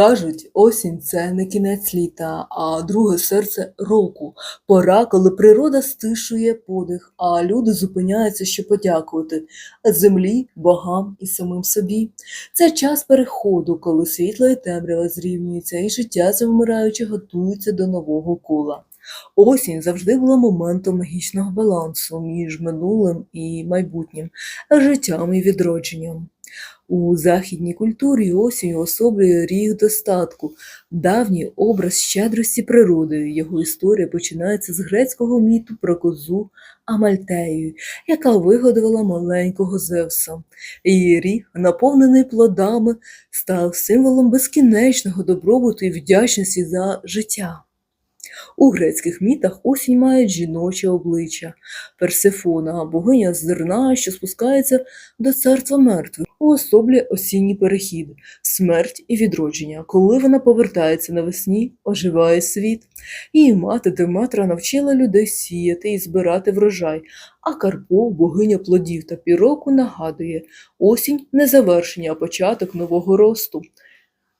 Кажуть, осінь це не кінець літа, а друге серце року. Пора, коли природа стишує подих, а люди зупиняються, щоб подякувати землі, богам і самим собі. Це час переходу, коли світло і темрява зрівнюються, і життя завмираючи готується до нового кола. Осінь завжди була моментом магічного балансу між минулим і майбутнім, життям і відродженням. У західній культурі осінь особлює ріг достатку, давній образ щедрості природи. Його історія починається з грецького міту про козу Амальтею, яка вигодувала маленького Зевса. Її ріг, наповнений плодами, став символом безкінечного добробуту і вдячності за життя. У грецьких мітах осінь має жіноче обличчя, Персифона, богиня зерна, що спускається до царства мертвих, уособлює осінній перехід, смерть і відродження. Коли вона повертається навесні, оживає світ. Її мати Деметра навчила людей сіяти і збирати врожай, а Карпо, богиня плодів та піроку, нагадує осінь не завершення, а початок нового росту.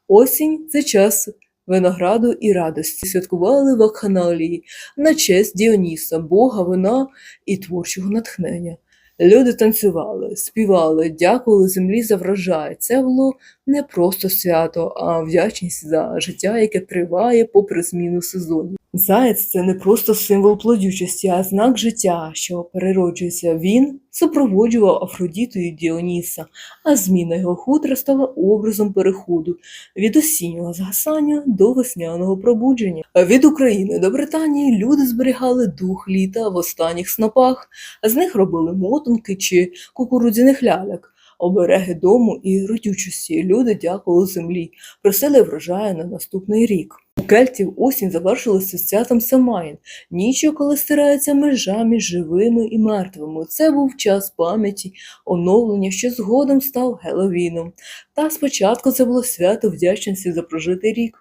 Осінь це час винограду і радості. Святкували вакханалії на честь Діоніса, бога вина і творчого натхнення. Люди танцювали, співали, дякували землі за врожай. Це було не просто свято, а вдячність за життя, яке триває попри зміну сезонів. Заєць це не просто символ плодючості, а знак життя, що перероджується. Він супроводжував Афродіту і Діоніса, а зміна його хутра стала образом переходу від осіннього згасання до весняного пробудження. Від України до Британії люди зберігали дух літа в останніх снопах, з них робили мотанки чи кукурудзяних ляляк. Обереги дому і родючості люди дякували землі, просили врожаю на наступний рік. У кельтів осінь завершилася святом Самайн, нічого, коли стирається межа між живими і мертвими. Це був час пам'яті, оновлення, що згодом став Геловіном. Та спочатку це було свято вдячності за прожитий рік.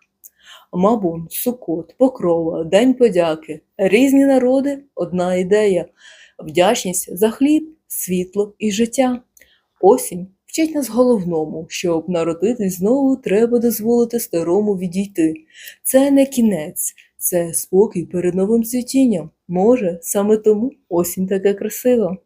Мабун, Сукот, Покрова, День подяки, різні народи, одна ідея вдячність за хліб, світло і життя. Осінь вчить нас головному, щоб народитись знову, треба дозволити старому відійти. Це не кінець, це спокій перед новим цвітінням. Може, саме тому осінь така красива.